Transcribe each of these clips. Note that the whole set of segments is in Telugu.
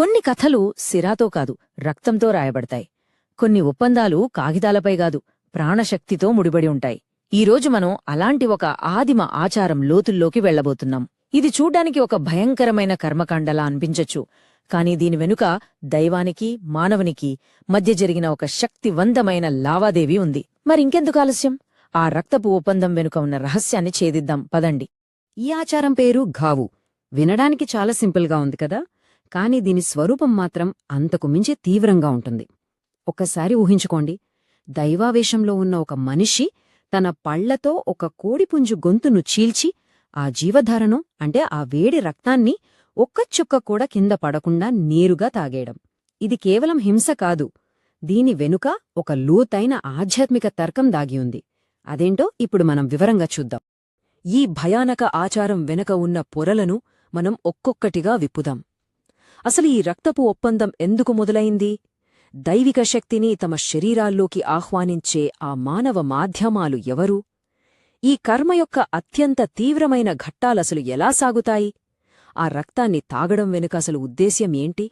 కొన్ని కథలు సిరాతో కాదు రక్తంతో రాయబడతాయి. కొన్ని ఒప్పందాలు కాగితాలపై కాదు ప్రాణశక్తితో ముడిబడి ఉంటాయి. ఈరోజు మనం అలాంటి ఒక ఆదిమ ఆచారం లోతుల్లోకి వెళ్ళబోతున్నాం ఇది చూడ్డానికి ఒక భయంకరమైన కర్మకాండలా అనిపించొచ్చు. కాని దీని వెనుక దైవానికి మానవునికి మధ్య జరిగిన ఒక శక్తివంతమైన లావాదేవి ఉంది. మరింకెందుకు ఆలస్యం? ఆ రక్తపు ఒప్పందం వెనుక ఉన్న రహస్యాన్ని ఛేదిద్దాం. పదండి. ఈ ఆచారం పేరు ఘావు. వినడానికి చాలా సింపుల్గా ఉంది కదా? కాని దీని స్వరూపం మాత్రం అంతకు మించి తీవ్రంగా ఉంటుంది. ఒక్కసారి ఊహించుకోండి. దైవావేశంలో ఉన్న ఒక మనిషి తన పళ్ళతో ఒక కోడిపుంజు గొంతును చీల్చి ఆ జీవధారను అంటే ఆ వేడి రక్తాన్ని ఒక్క చుక్క కూడా కింద పడకుండా నేరుగా తాగేయడం. ఇది కేవలం హింస కాదు. దీని వెనుక ఒక లోతైన ఆధ్యాత్మిక తర్కం దాగియుంది అదేంటో ఇప్పుడు మనం వివరంగా చూద్దాం. ఈ భయానక ఆచారం వెనక ఉన్న పొరలను మనం ఒక్కొక్కటిగా విప్పుదాం. అసలు ఈ రక్తపు ఒప్పందం ఎందుకు మొదలైంది? దైవిక శక్తిని తమ శరీరాల్లోకి ఆహ్వానించే ఆ మానవ మాధ్యమాలు ఎవరు? ఈ కర్మ యొక్క అత్యంత తీవ్రమైన ఘట్టాలసలు ఎలా సాగుతాయి? ఆ రక్తాన్ని తాగడం వెనుక అసలు ఉద్దేశ్యం ఏంటి?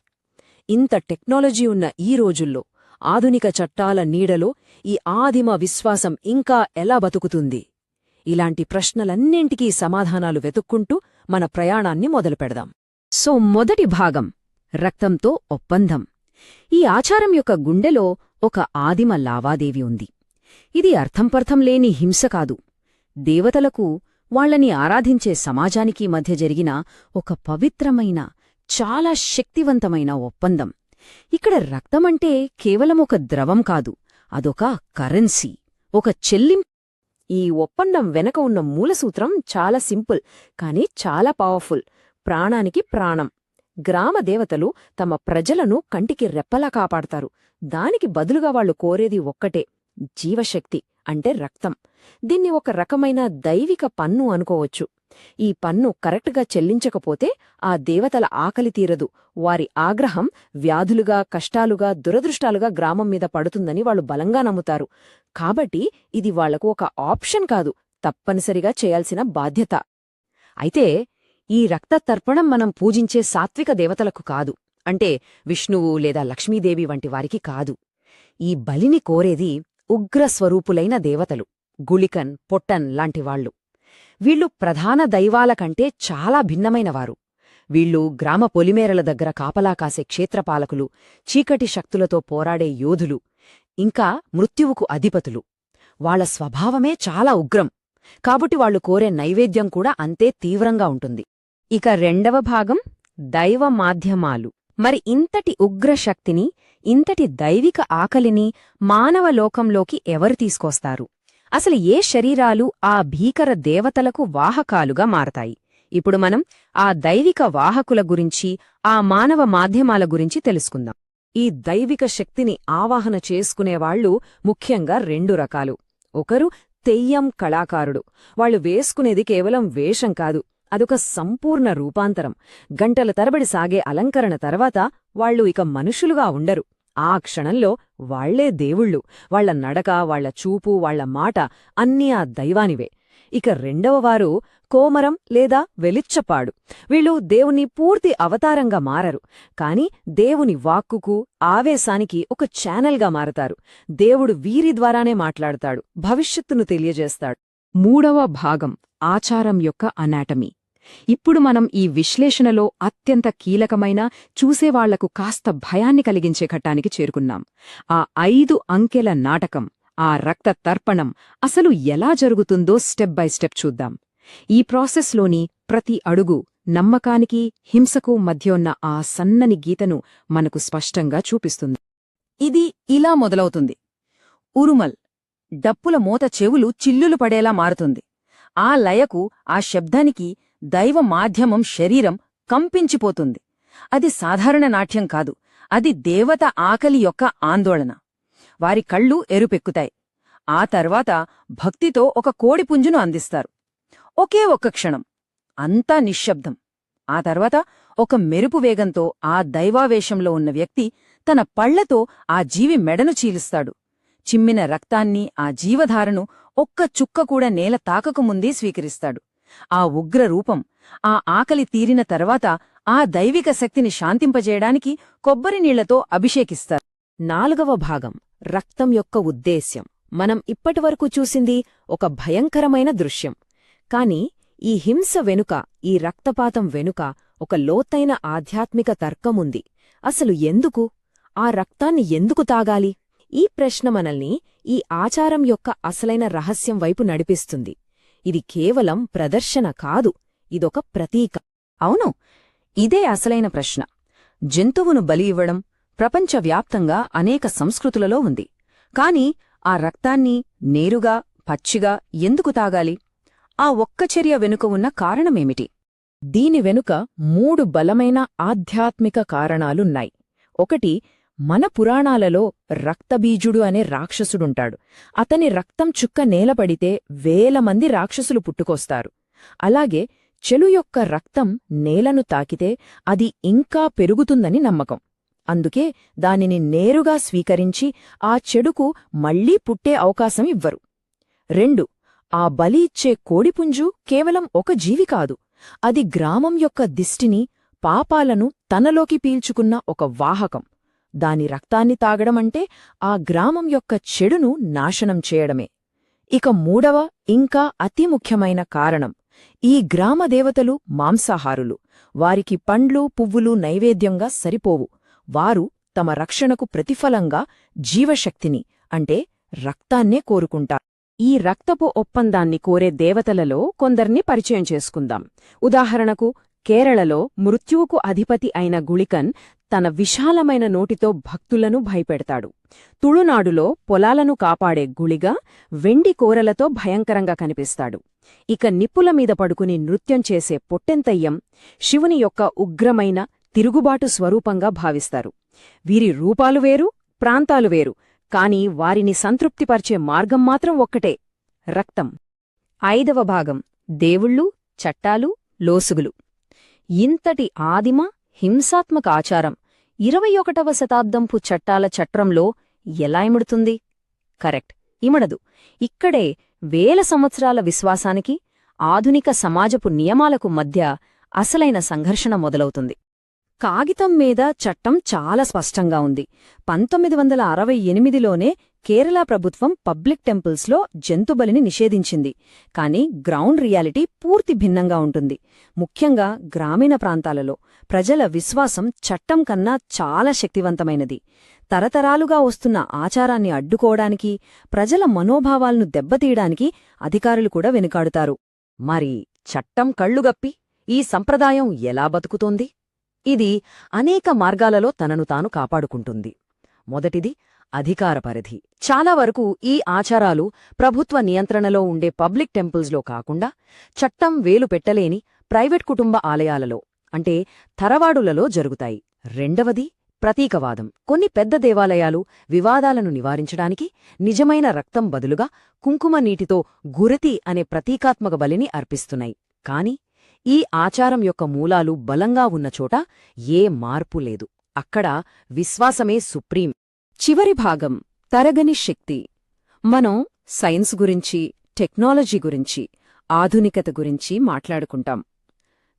ఇంత టెక్నాలజీ ఉన్న ఈ రోజుల్లో ఆధునిక చట్టాల నీడలో ఈ ఆదిమ విశ్వాసం ఇంకా ఎలా బతుకుతుంది? ఇలాంటి ప్రశ్నలన్నింటికీ సమాధానాలు వెతుక్కుంటూ మన ప్రయాణాన్ని మొదలుపెడదాం. సో మొదటి భాగం. రక్తంతో ఒప్పందం. ఈ ఆచారం యొక్క గుండెలో ఒక ఆదిమ లావాదేవి ఉంది. ఇది అర్థంపర్థం లేని హింస కాదు. దేవతలకు వాళ్ళని ఆరాధించే సమాజానికి మధ్య జరిగిన ఒక పవిత్రమైన చాలా శక్తివంతమైన ఒప్పందం. ఇక్కడ రక్తమంటే కేవలం ఒక ద్రవం కాదు అదొక కరెన్సీ ఒక చెల్లిం. ఈ ఒప్పందం వెనక ఉన్న మూలసూత్రం చాలా సింపుల్ కానీ చాలా పవర్ఫుల్ ప్రాణానికి ప్రాణం. గ్రామ దేవతలు తమ ప్రజలను కంటికి రెప్పలా కాపాడతారు. దానికి బదులుగా వాళ్ళు కోరేది ఒక్కటే జీవశక్తి అంటే రక్తం. దీన్ని ఒక రకమైన దైవిక పన్ను అనుకోవచ్చు. ఈ పన్ను కరెక్ట్గా చెల్లించకపోతే ఆ దేవతల ఆకలి తీరదు. వారి ఆగ్రహం వ్యాధులుగా కష్టాలుగా దురదృష్టాలుగా గ్రామం మీద పడుతుందని వాళ్ళు బలంగా నమ్ముతారు. కాబట్టి ఇది వాళ్ళకు ఒక ఆప్షన్ కాదు తప్పనిసరిగా చేయాల్సిన బాధ్యత. అయితే ఈ రక్త తర్పణం మనం పూజించే సాత్విక దేవతలకు కాదు. అంటే విష్ణువు లేదా లక్ష్మీదేవి వంటి వారికి కాదు. ఈ బలిని కోరేది ఉగ్రస్వరూపులైన దేవతలు గుళికన్ పొట్టన్ లాంటివాళ్ళు వీళ్ళు. ప్రధాన దైవాల కంటే చాలా భిన్నమైనవారు వీళ్ళు గ్రామ పొలిమేరల దగ్గర కాపలా కాసే క్షేత్రపాలకులు చీకటి శక్తులతో పోరాడే యోధులు ఇంకా మృత్యువుకు అధిపతులు. వాళ్ళ స్వభావమే చాలా ఉగ్రం. కాబట్టి వాళ్ళు కోరే నైవేద్యం కూడా అంతే తీవ్రంగా ఉంటుంది. ఇక రెండవ భాగం దైవ మాధ్యమాలు. మరి ఇంతటి ఉగ్రశక్తిని ఇంతటి దైవిక ఆకలిని మానవ లోకంలోకి ఎవరు తీసుకొస్తారు? అసలు ఏ శరీరాలు ఆ భీకర దేవతలకు వాహకాలుగా మారతాయి? ఇప్పుడు మనం ఆ దైవిక వాహకుల గురించి ఆ మానవ మాధ్యమాల గురించి తెలుసుకుందాం. ఈ దైవిక శక్తిని ఆవాహన చేసుకునేవాళ్ళు ముఖ్యంగా రెండు రకాలు. ఒకరు తెయ్యం కళాకారుడు. వాళ్ళు వేసుకునేది కేవలం వేషం కాదు. అదొక సంపూర్ణ రూపాంతరం. గంటల తరబడి సాగే అలంకరణ తర్వాత వాళ్ళు ఇక మనుషులుగా ఉండరు. ఆ క్షణంలో వాళ్ళే దేవుళ్ళు. వాళ్ళ నడక వాళ్ళ చూపు వాళ్ళ మాట అన్నీ ఆ దైవానివే. ఇక రెండవవారు కోమరం లేదా వెలిచ్చపాడు. వీళ్ళు దేవుని పూర్తి అవతారంగా మారరు. కాని దేవుని వాక్కుకు ఆవేశానికి ఒక ఛానల్గా మారతారు. దేవుడు వీరి ద్వారానే మాట్లాడతాడు. భవిష్యత్తును తెలియజేస్తాడు. మూడవ భాగం. ఆచారం యొక్క అనాటమీ. ఇప్పుడు మనం ఈ విశ్లేషణలో అత్యంత కీలకమైన చూసేవాళ్ళకు కాస్త భయాన్ని కలిగించే ఘట్టానికి చేరుకున్నాం. ఆ ఐదు అంకెల నాటకం ఆ రక్త తర్పణం అసలు ఎలా జరుగుతుందో స్టెప్ బై స్టెప్ చూద్దాం. ఈ ప్రాసెస్లోని ప్రతి అడుగు నమ్మకానికి హింసకు మధ్య ఉన్న ఆ సన్నని గీతను మనకు స్పష్టంగా చూపిస్తుంది. ఇది ఇలా మొదలవుతుంది. ఉరుమల్ డప్పుల మోత చెవులు చిల్లులు పడేలా మారుతుంది. ఆ లయకు ఆ శబ్దానికి దైవ మాధ్యమం శరీరం కంపించిపోతుంది. అది సాధారణ నాట్యం కాదు. అది దేవత ఆకలి యొక్క ఆందోళన. వారి కళ్ళు ఎరుపెక్కుతాయి. ఆ తర్వాత భక్తితో ఒక కోడిపుంజును అందిస్తారు. ఒకే ఒక్క క్షణం. అంతా నిశ్శబ్దం. ఆ తర్వాత ఒక మెరుపు వేగంతో ఆ దైవావేశంలో ఉన్న వ్యక్తి తన పళ్ళతో ఆ జీవి మెడను చీలుస్తాడు. చిమ్మిన రక్తాన్ని ఆ జీవధారను ఒక్క చుక్క కూడా నేల తాకకముందే స్వీకరిస్తాడు. ఆ ఉగ్ర రూపం ఆ ఆకలి తీరిన తర్వాత ఆ దైవిక శక్తిని శాంతింపజేయడానికి కొబ్బరి నీళ్ళతో అభిషేకిస్తారు. నాలుగవ భాగం. రక్తం యొక్క ఉద్దేశ్యం. మనం ఇప్పటివరకు చూసింది ఒక భయంకరమైన దృశ్యం. కాని ఈ హింస వెనుక ఈ రక్తపాతం వెనుక ఒక లోతైన ఆధ్యాత్మిక తర్కముంది అసలు ఎందుకు? ఆ రక్తాన్ని ఎందుకు తాగాలి? ఈ ప్రశ్న మనల్ని ఈ ఆచారం యొక్క అసలైన రహస్యం వైపు నడిపిస్తుంది. ఇది కేవలం ప్రదర్శన కాదు ఇదొక ప్రతీక. అవును ఇదే అసలైన ప్రశ్న. జంతువును బలి ఇవ్వడం ప్రపంచవ్యాప్తంగా అనేక సంస్కృతులలో ఉంది. కాని ఆ రక్తాన్ని నేరుగా పచ్చిగా ఎందుకు తాగాలి? ఆ ఒక్క చర్య వెనుక ఉన్న కారణమేమిటి? దీని వెనుక మూడు బలమైన ఆధ్యాత్మిక కారణాలున్నాయి. ఒకటి మన పురాణాలలో రక్తబీజుడు అనే రాక్షసుడుంటాడు. అతని రక్తం చుక్క నేలపడితే వేల మంది రాక్షసులు పుట్టుకొస్తారు. అలాగే చెలు యొక్క రక్తం నేలను తాకితే అది ఇంకా పెరుగుతుందని నమ్మకం. అందుకే దానిని నేరుగా స్వీకరించి ఆ చెడుకు మళ్ళీ పుట్టే అవకాశం ఇవ్వరు. రెండు ఆ బలి ఇచ్చే కోడిపుంజు కేవలం ఒక జీవి కాదు. అది గ్రామం యొక్క దిష్టిని పాపాలను తనలోకి పీల్చుకున్న ఒక వాహకం. దాని రక్తాన్ని తాగడమంటే ఆ గ్రామం యొక్క చెడును నాశనం చేయడమే. ఇక మూడవ ఇంకా అతి ముఖ్యమైన కారణం. ఈ గ్రామదేవతలు మాంసాహారులు. వారికి పండ్లు పువ్వులు నైవేద్యంగా సరిపోవు. వారు తమ రక్షణకు ప్రతిఫలంగా జీవశక్తిని అంటే రక్తాన్నే కోరుకుంటారు. ఈ రక్తపు ఒప్పందాన్ని కోరే దేవతలలో కొందర్ని పరిచయం చేసుకుందాం. ఉదాహరణకు కేరళలో మృత్యువుకు అధిపతి అయిన గుళికన్ తన విశాలమైన నోటితో భక్తులను భయపెడతాడు. తుళునాడులో పొలాలను కాపాడే గుళిగా వెండి కోరలతో భయంకరంగా కనిపిస్తాడు. ఇక నిప్పుల మీద పడుకుని నృత్యం చేసే పొట్టెంతయ్యం శివుని యొక్క ఉగ్రమైన తిరుగుబాటు స్వరూపంగా భావిస్తారు. వీరి రూపాలు వేరు ప్రాంతాలు వేరు కాని వారిని సంతృప్తిపరిచే మార్గం మాత్రం ఒక్కటే రక్తం. ఐదవ భాగం. దేవుళ్ళు చట్టాలు లోసుగులు. ఇంతటి ఆదిమ హింసాత్మక ఆచారం. ఇరవై ఒకటవ శతాబ్దంపు చట్టాల చట్రంలో ఎలా ఇముడుతుంది? కరెక్ట్. ఇమడదు. ఇక్కడే వేల సంవత్సరాల విశ్వాసానికి ఆధునిక సమాజపు నియమాలకు మధ్య అసలైన సంఘర్షణ మొదలవుతుంది. కాగితం మీద చట్టం చాలా స్పష్టంగా ఉంది. పంతొమ్మిది వందల అరవై ఎనిమిదిలోనే కేరళ ప్రభుత్వం పబ్లిక్ టెంపుల్స్లో జంతుబలిని నిషేధించింది. కానీ గ్రౌండ్ రియాలిటీ పూర్తి భిన్నంగా ఉంటుంది. ముఖ్యంగా గ్రామీణ ప్రాంతాలలో ప్రజల విశ్వాసం చట్టం కన్నా చాలా శక్తివంతమైనది. తరతరాలుగా వస్తున్న ఆచారాన్ని అడ్డుకోవడానికి ప్రజల మనోభావాలను దెబ్బతీయడానికి అధికారులు కూడా వెనుకాడుతారు. మరి చట్టం కళ్ళుగప్పి ఈ సంప్రదాయం ఎలా బతుకుతోంది? ఇది అనేక మార్గాలలో తనను తాను కాపాడుకుంటుంది. మొదటిది అధికార పరిధి. చాలా వరకు ఈ ఆచారాలు ప్రభుత్వ నియంత్రణలో ఉండే పబ్లిక్ టెంపుల్స్లో కాకుండా చట్టం వేలు పెట్టలేని ప్రైవేట్ కుటుంబ ఆలయాలలో అంటే తరవాడులలో జరుగుతాయి. రెండవది ప్రతీకవాదం. కొన్ని పెద్ద దేవాలయాలు వివాదాలను నివారించడానికి నిజమైన రక్తం బదులుగా కుంకుమ నీటితో గురతి అనే ప్రతీకాత్మక బలిని అర్పిస్తున్నాయి. కాని ఈ ఆచారం యొక్క మూలాలు బలంగా ఉన్న చోట ఏ మార్పు లేదు. అక్కడ విశ్వాసమే సుప్రీం. చివరి భాగం తరగని శక్తి. మనం సైన్స్ గురించి టెక్నాలజీ గురించి ఆధునికత గురించి మాట్లాడుకుంటాం.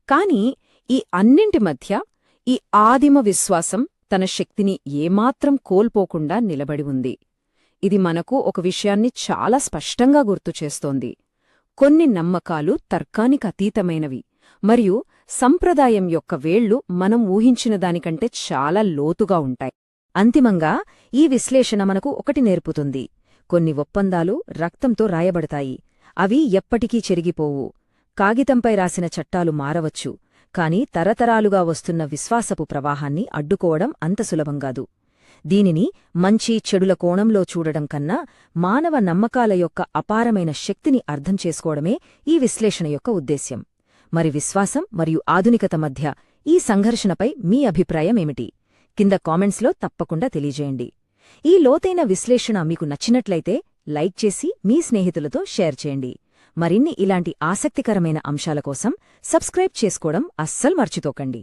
కాని ఈ అన్నింటి మధ్య ఈ ఆదిమ విశ్వాసం తన శక్తిని ఏమాత్రం కోల్పోకుండా నిలబడి ఉంది. ఇది మనకు ఒక విషయాన్ని చాలా స్పష్టంగా గుర్తుచేస్తోంది కొన్ని నమ్మకాలు తర్కానికి అతీతమైనవి మరియు సంప్రదాయం యొక్క వేళ్ళు మనం ఊహించిన దానికంటే చాలా లోతుగా ఉంటాయి. అంతిమంగా ఈ విశ్లేషణ మనకు ఒకటి నేర్పుతుంది. కొన్ని ఒప్పందాలు రక్తంతో రాయబడతాయి. అవి ఎప్పటికీ చెరిగిపోవు. కాగితంపై రాసిన చట్టాలు మారవచ్చు కాని తరతరాలుగా వస్తున్న విశ్వాసపు ప్రవాహాన్ని అడ్డుకోవడం అంత సులభంగాదు దీనిని మంచి చెడుల కోణంలో చూడడం కన్నా మానవ నమ్మకాల యొక్క అపారమైన శక్తిని అర్థం చేసుకోవడమే ఈ విశ్లేషణ యొక్క ఉద్దేశ్యం. మరి విశ్వాసం మరియు ఆధునికత మధ్య ఈ సంఘర్షణపై మీ అభిప్రాయమేమిటి కింద కామెంట్స్లో తప్పకుండా తెలియజేయండి. ఈ లోతైన విశ్లేషణ మీకు నచ్చినట్లయితే లైక్ చేసి మీ స్నేహితులతో షేర్ చేయండి. మరిన్ని ఇలాంటి ఆసక్తికరమైన అంశాల కోసం సబ్స్క్రైబ్ చేసుకోవడం అస్సలు మర్చితోకండి